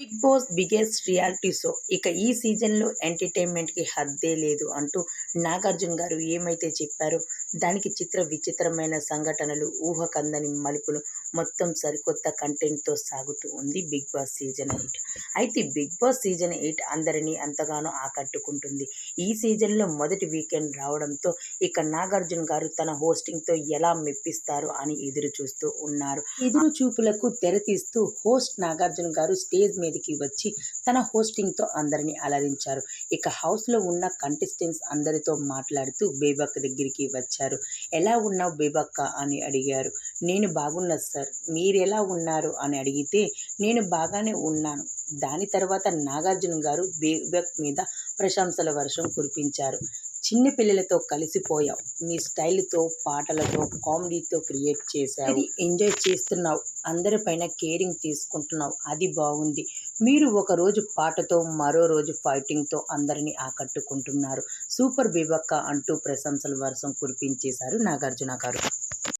Bigg Boss biggest reality show ఇక ఈ సీజన్లో ఎంటర్టైన్మెంట్కి హద్దే లేదు అంటూ నాగార్జున గారు ఏమైతే చెప్పారో దానికి చిత్ర విచిత్రమైన సంఘటనలు ఊహకందని మలుపులు మొత్తం సరికొత్త కంటెంట్తో సాగుతూ ఉంది బిగ్ బాస్ సీజన్ ఎయిట్. అయితే బిగ్ బాస్ సీజన్ ఎయిట్ అందరినీ ఎంతగానో ఆకట్టుకుంటుంది. ఈ సీజన్లో మొదటి వీకెండ్ రావడంతో ఇక నాగార్జున గారు తన హోస్టింగ్తో ఎలా మెప్పిస్తారు అని ఎదురు చూస్తూ ఉన్నారు. ఎదురు చూపులకు తెరతీస్తూ హోస్ట్ నాగార్జున గారు స్టేజ్ మీదకి వచ్చి తన హోస్టింగ్తో అందరినీ అలరించారు. ఇక హౌస్లో ఉన్న కంటెస్టెంట్స్ అందరితో మాట్లాడుతూ బేబక్క దగ్గరికి వచ్చారు. ఎలా ఉన్నావు బేబక్క? అని అడిగారు. నేను బాగున్నా సార్. మీరు ఎలా ఉన్నారు? అని అడిగితే నేను బాగానే ఉన్నాను. దాని తర్వాత నాగార్జున గారు బేబక్ మీద ప్రశంసల వర్షం కురిపించారు. చిన్న పిల్లలతో కలిసిపోయావు మీ స్టైల్తో పాటలతో కామెడీతో క్రియేట్ చేశావు. ఇది ఎంజాయ్ చేస్తున్నావు. అందరిపైన కేరింగ్ తీసుకుంటున్నావు. అది బాగుంది. మీరు ఒక రోజు పాటతో మరో రోజు ఫైటింగ్తో అందరినీ ఆకట్టుకుంటున్నారు. సూపర్ బేబక్క అంటూ ప్రశంసల వర్షం కురిపించేశారు నాగార్జున గారు.